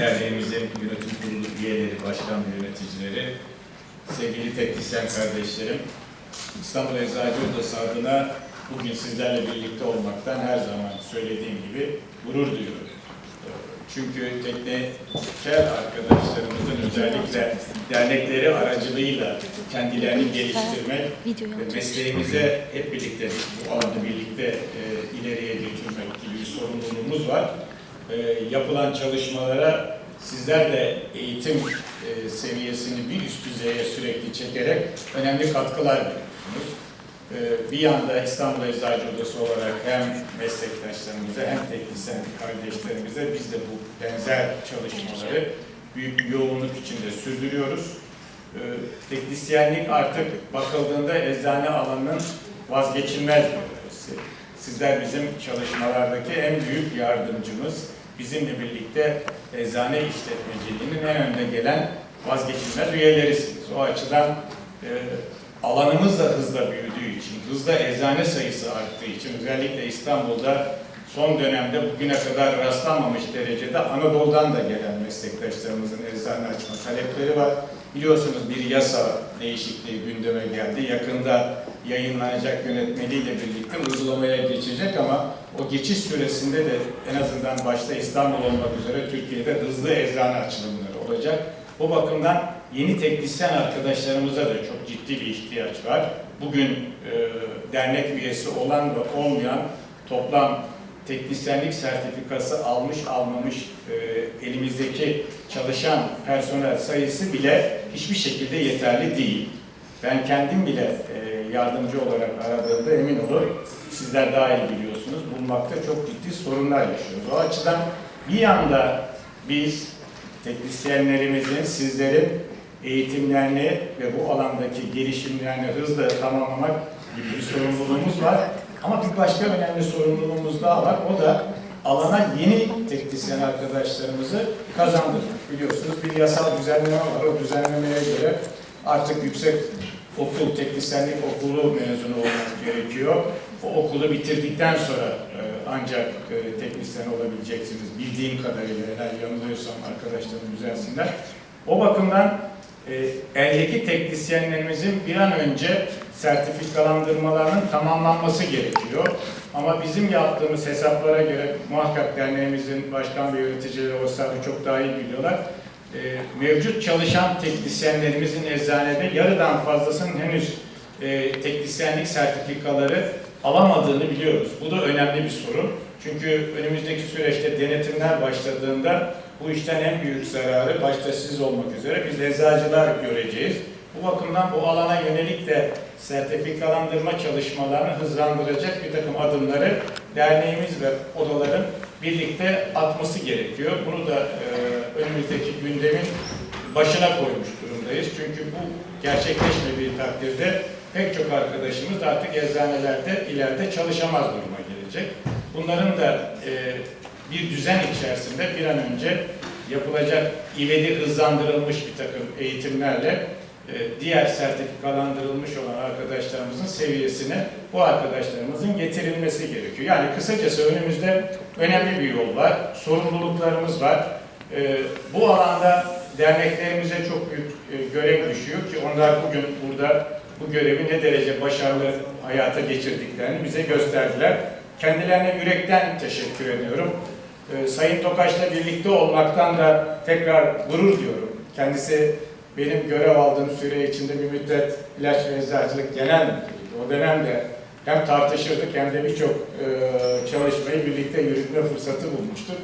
derneğimizin yönetim kurulu üyeleri, başkan yöneticileri, sevgili teknisyen kardeşlerim, İstanbul Eczacı Odası adına bugün sizlerle birlikte olmaktan her zaman söylediğim gibi gurur duyuyorum. Çünkü tekniker arkadaşlarımızın özellikle dernekleri aracılığıyla kendilerini geliştirmek ve mesleğimize hep birlikte bu alanda birlikte e, ileriye götürmek gibi bir sorumluluğumuz var. E, yapılan çalışmalara sizler de eğitim e, seviyesini bir üst düzeye sürekli çekerek önemli katkılar veriyorsunuz. E, bir yanda İstanbul Eczacı Odası olarak hem meslektaşlarımıza hem teknisyen kardeşlerimize biz de bu benzer çalışmaları büyük bir yoğunluk içinde sürdürüyoruz. E, teknisyenlik artık bakıldığında eczane alanının vazgeçilmez bir öğesi. Sizler bizim çalışmalardaki en büyük yardımcımız. Bizimle birlikte eczane işletmeciliğinin en önde gelen vazgeçilmez üyelerisiniz. O açıdan e, alanımız da hızla büyüdüğü için, hızla eczane sayısı arttığı için özellikle İstanbul'da son dönemde bugüne kadar rastlanmamış derecede Anadolu'dan da gelen meslektaşlarımızın eczane açma talepleri var. Biliyorsunuz bir yasa değişikliği gündeme geldi. Yakında yayınlanacak yönetmeliğiyle birlikte uygulamaya geçecek ama o geçiş süresinde de en azından başta İstanbul olmak üzere Türkiye'de hızlı eczane açılımları olacak. Bu bakımdan yeni teknisyen arkadaşlarımıza da çok ciddi bir ihtiyaç var. Bugün e, dernek üyesi olan ve olmayan toplam teknisyenlik sertifikası almış almamış e, elimizdeki çalışan personel sayısı bile hiçbir şekilde yeterli değil. Ben kendim bile e, yardımcı olarak aradığımda emin olun sizler daha iyi biliyorsunuz bulmakta çok ciddi sorunlar yaşıyoruz. O açıdan bir yanda biz teknisyenlerimizin, sizlerin eğitimlerini ve bu alandaki gelişimlerini hızla tamamlamak gibi bir sorumluluğumuz var. Ama bir başka önemli sorumluluğumuz daha var. O da alana yeni teknisyen arkadaşlarımızı kazandırmak. Biliyorsunuz bir yasal düzenleme var. O düzenlemeye göre artık yüksek okul, teknisyenlik okulu mezunu olmak gerekiyor. O okulu bitirdikten sonra e, ancak e, teknisyen olabileceksiniz. Bildiğim kadarıyla eğer yanılıyorsam arkadaşlarım düzelsinler. O bakımdan e, eldeki teknisyenlerimizin bir an önce sertifikalandırmalarının tamamlanması gerekiyor. Ama bizim yaptığımız hesaplara göre muhakkak derneğimizin başkan ve yöneticileri o hesabı çok daha iyi biliyorlar. E, mevcut çalışan teknisyenlerimizin eczanede yarıdan fazlasının henüz e, teknisyenlik sertifikaları alamadığını biliyoruz. Bu da önemli bir sorun. Çünkü önümüzdeki süreçte denetimler başladığında bu işten en büyük zararı başta siz olmak üzere biz eczacılar göreceğiz. Bu bakımdan bu alana yönelik de sertifikalandırma çalışmalarını hızlandıracak bir takım adımları derneğimiz ve odaların birlikte atması gerekiyor. Bunu da e, önümüzdeki gündemin başına koymuş durumdayız. Çünkü bu gerçekleşmediği takdirde pek çok arkadaşımız da artık eczanelerde ileride çalışamaz duruma gelecek. Bunların da e, bir düzen içerisinde bir an önce yapılacak ivedi hızlandırılmış bir takım eğitimlerle diğer sertifikalandırılmış olan arkadaşlarımızın seviyesine bu arkadaşlarımızın getirilmesi gerekiyor. Yani kısacası önümüzde önemli bir yol var, sorumluluklarımız var. E, bu alanda derneklerimize çok büyük e, görev düşüyor ki onlar bugün burada bu görevi ne derece başarılı hayata geçirdiklerini bize gösterdiler. Kendilerine yürekten teşekkür ediyorum. Sayın Tokaş'la birlikte olmaktan da tekrar gurur diyorum. Kendisi benim görev aldığım süre içinde bir müddet ilaç ve eczacılık genel müdürüydü. O dönemde hem tartışırdık hem de birçok e, çalışmayı birlikte yürütme fırsatı bulmuştuk.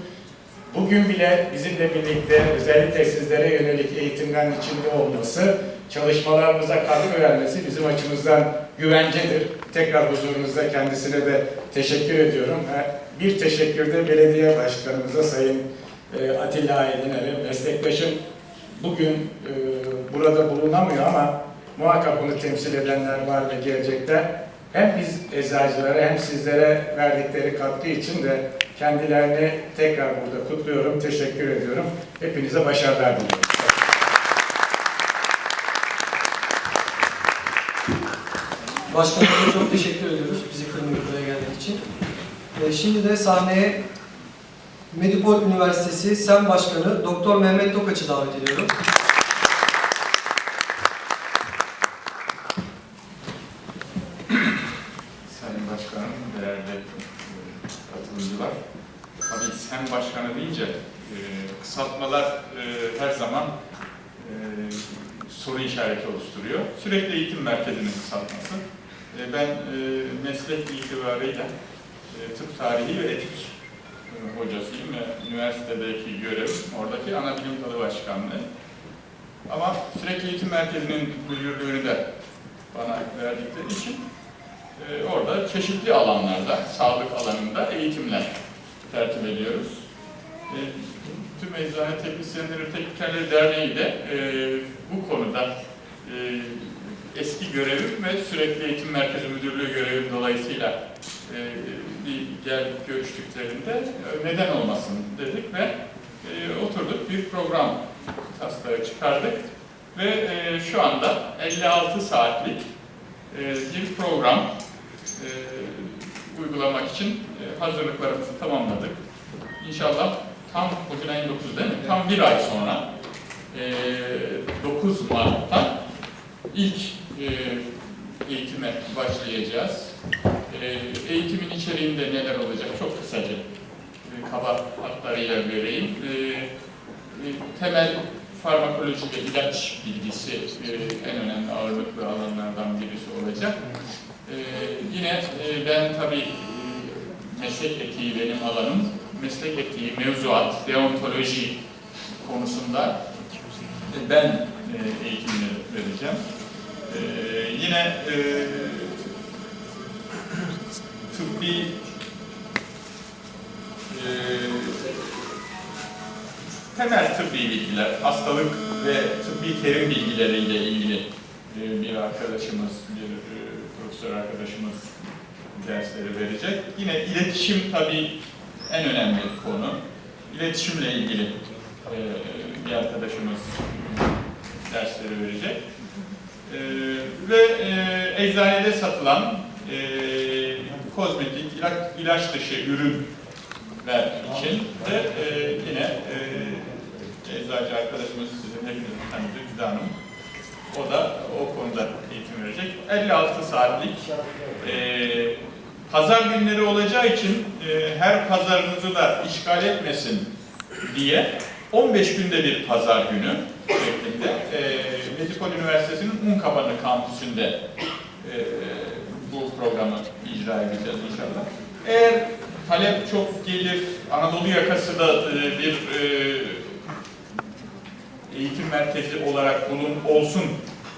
Bugün bile bizimle birlikte özellikle sizlere yönelik eğitimlerin içinde olması, çalışmalarımıza katkı vermesi bizim açımızdan güvencedir. Tekrar huzurunuzda kendisine de teşekkür ediyorum. Bir teşekkür de belediye başkanımıza Sayın e, Atilla Aydiner'e, meslektaşım bugün e, burada bulunamıyor ama muhakkak onu temsil edenler var ve gelecekte hem biz eczacılara hem sizlere verdikleri katkı için de kendilerini tekrar burada kutluyorum, teşekkür ediyorum. Hepinize başarılar diliyorum. Başkanımıza çok teşekkür ediyoruz bizi kırmayıp buraya geldiği için. Ee, şimdi de sahneye Medipol Üniversitesi SEM Başkanı Doktor Mehmet Tokaç'ı davet ediyorum. Sayın Başkanım, değerli e, katılımcılar. Tabii sen başkanı deyince e, kısaltmalar e, her zaman e, soru işareti oluşturuyor. Sürekli eğitim merkezinin kısaltması. E, ben e, meslek itibarıyla e, tıp tarihi ve etik e, hocasıyım ve üniversitedeki görevim oradaki ana bilim dalı başkanlığı. Ama sürekli eğitim merkezinin müdürlüğünü de bana verdikleri için ee, orada çeşitli alanlarda, sağlık alanında eğitimler tertip ediyoruz. Ee, Tüm Eczane Teknisyenleri Teknikerleri Derneği de e, bu konuda e, eski görevim ve sürekli eğitim merkezi müdürlüğü görevim dolayısıyla e, bir gelip görüştüklerinde e, neden olmasın dedik ve e, oturduk bir program taslağı çıkardık ve e, şu anda 56 saatlik e, bir program e, uygulamak için e, hazırlıklarımızı tamamladık. İnşallah tam bugün ayın 9 değil mi? Tam bir ay sonra e, 9 Mart'ta ilk e, eğitime başlayacağız. E, eğitimin içeriğinde neler olacak çok kısaca e, kaba hatlarıyla vereyim. E, e, temel farmakoloji ve ilaç bilgisi e, en önemli ağırlıklı alanlardan birisi olacak. Ee, yine e, ben tabii e, meslek etiği benim alanım. Meslek etiği, mevzuat, deontoloji konusunda e, ben e, eğitimini vereceğim. Ee, yine e, tıbbi e, temel tıbbi bilgiler, hastalık ve tıbbi terim bilgileriyle ilgili e, bir arkadaşımız, bir e, profesör arkadaşımız dersleri verecek. Yine iletişim tabii en önemli konu. İletişimle ilgili e, bir arkadaşımız dersleri verecek. E, ve e, eczanede satılan e, kozmetik, ilaç, ilaç dışı ürünler için de yine eczacı arkadaşımız sizin hepinizin tanıdığı Güda Hanım. O da o konuda eğitim verecek. 56 saatlik e, pazar günleri olacağı için e, her pazarınızı da işgal etmesin diye 15 günde bir pazar günü şeklinde e, Medikol Üniversitesi'nin Unkapanı kampüsünde e, bu programı icra edeceğiz inşallah. Eğer talep çok gelir, Anadolu yakası da e, bir e, eğitim merkezi olarak bulun olsun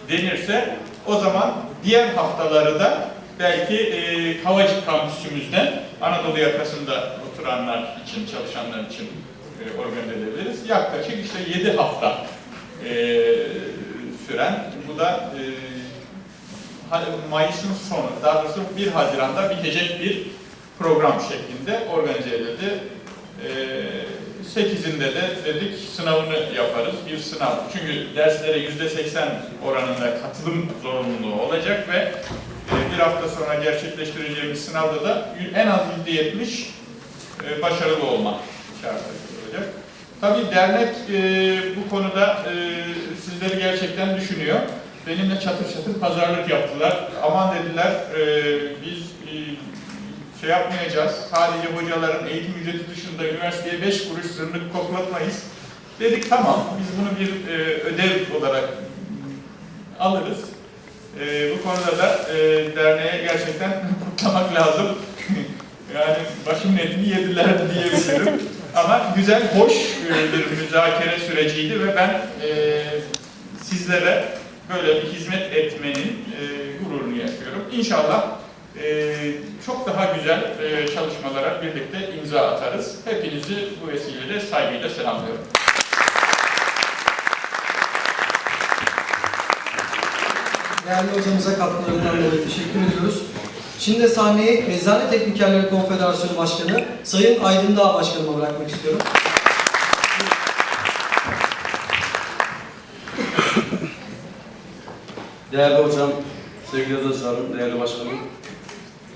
denirse o zaman diğer haftaları da belki e, Kavacık kampüsümüzden Anadolu yakasında oturanlar için, çalışanlar için e, organize edebiliriz. Yaklaşık işte 7 hafta e, süren, bu da e, Mayıs'ın sonu, daha doğrusu 1 Haziran'da bitecek bir program şeklinde organize edildi. E, 8'inde de dedik sınavını yaparız. Bir sınav. Çünkü derslere %80 oranında katılım zorunluluğu olacak ve e, bir hafta sonra gerçekleştireceğimiz sınavda da en az %70 e, başarılı olma şartı olacak. Tabii dernek e, bu konuda sizleri gerçekten düşünüyor. Benimle çatır çatır pazarlık yaptılar. Aman dediler biz şey yapmayacağız. Sadece hocaların eğitim ücreti dışında üniversiteye 5 kuruş zırnık koklatmayız. Dedik tamam biz bunu bir e, ödev olarak alırız. E, bu konuda da e, derneğe gerçekten kutlamak lazım. yani başımın etini yediler diyebilirim. Ama güzel, hoş e, bir müzakere süreciydi ve ben e, sizlere böyle bir hizmet etmenin e, gururunu yaşıyorum. İnşallah e, çok daha güzel e, çalışmalara birlikte imza atarız. Hepinizi bu vesileyle saygıyla selamlıyorum. Değerli hocamıza katkılarından dolayı teşekkür ediyoruz. Şimdi sahneyi Eczane Teknikerleri Konfederasyonu Başkanı Sayın Aydın Dağ Başkanıma bırakmak istiyorum. Değerli hocam, sevgili yazarlarım, değerli başkanım,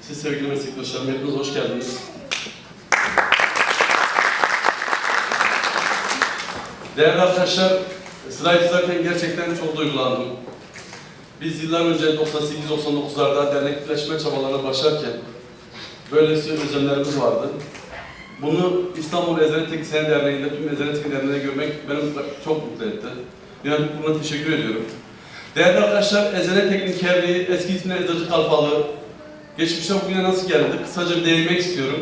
siz sevgili meslektaşlarım, hepiniz hoş geldiniz. Değerli arkadaşlar, slayt izlerken gerçekten çok duygulandım. Biz yıllar önce 98-99'larda dernekleşme çabalarına başlarken böylesi özenlerimiz vardı. Bunu İstanbul Ezene Teknisyen Derneği'nde, tüm Ezene Teknisyen Derneği'nde görmek beni çok mutlu etti. Yani buna teşekkür ediyorum. Değerli arkadaşlar, Ezene Teknikerliği, eski ismine Eczacı Kalfalığı, geçmişte bugüne nasıl geldi? Kısaca bir değinmek istiyorum.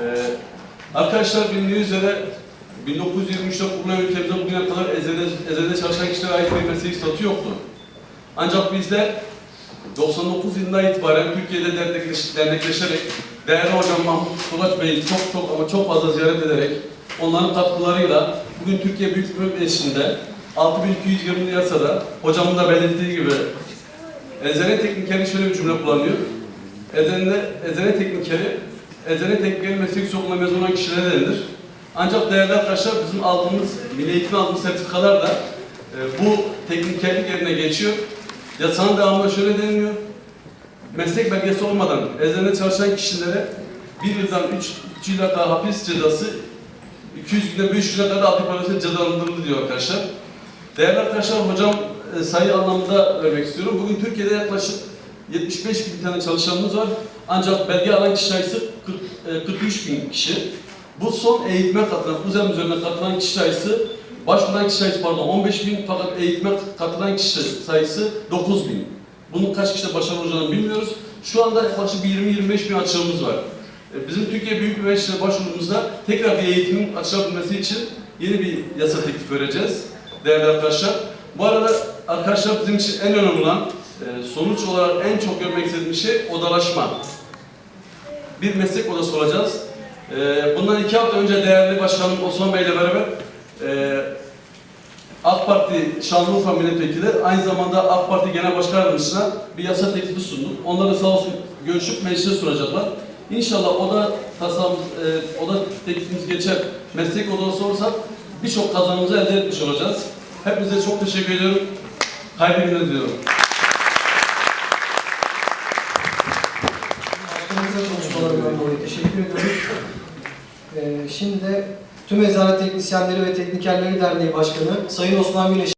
Ee, arkadaşlar bilindiği üzere 1923'te kurulan ülkemizde bugüne kadar Eze'de, Eze'de çalışan kişilere ait bir meslek statü yoktu. Ancak bizler 99 yılından itibaren Türkiye'de dernekleş, dernekleşerek değerli hocam Mahmut Kulaç Bey'i çok çok ama çok fazla ziyaret ederek onların katkılarıyla bugün Türkiye Büyük Millet Meclisi'nde 6220 yasada hocamın da belirttiği gibi Ezene teknikeri şöyle bir cümle kullanıyor. Ezene, ezene teknikeri, ezene teknikeri meslek yüksekokuluna mezun olan kişilere denilir. Ancak değerli arkadaşlar bizim aldığımız, milli eğitim aldığımız sertifikalar da e, bu teknikerlik yerine geçiyor. Yasanın devamında şöyle deniliyor. Meslek belgesi olmadan ezene çalışan kişilere bir yıldan üç, üç yıla kadar hapis cezası, 200 güne 500 güne kadar adli parası cezalandırıldı diyor arkadaşlar. Değerli arkadaşlar, hocam e, sayı anlamında vermek istiyorum. Bugün Türkiye'de yaklaşık 75 bin tane çalışanımız var. Ancak belge alan kişi sayısı 40, e, 43 bin kişi. Bu son eğitime katılan, UZEM üzerine katılan kişi sayısı, başvuran kişi sayısı pardon 15 bin fakat eğitime katılan kişi sayısı 9 bin. Bunun kaç kişide başarılı olacağını bilmiyoruz. Şu anda yaklaşık bir 20-25 bin açığımız var. E, Bizim Türkiye Büyük Meclisi'ne başvurumuzda tekrar bir eğitimin açılabilmesi için yeni bir yasa teklif vereceğiz değerli arkadaşlar. Bu arada arkadaşlar bizim için en önemli olan e, sonuç olarak en çok görmek istediğim şey odalaşma. Bir meslek odası olacağız. E, bundan iki hafta önce değerli başkanım Osman Bey ile beraber e, AK Parti Şanlıurfa Milletvekili aynı zamanda AK Parti Genel Başkan Yardımcısına bir yasa teklifi sunduk. Onlar da sağ olsun görüşüp meclise sunacaklar. İnşallah oda tasam, e, oda teklifimiz geçer, meslek odası olursak birçok kazanımızı elde etmiş olacağız. Hepinize çok teşekkür ediyorum. Hayırlı günler konuşmalarından dolayı teşekkür ediyoruz. Ee, şimdi Tüm Eczane Teknisyenleri ve Teknikerleri Derneği Başkanı Sayın Osman Güneş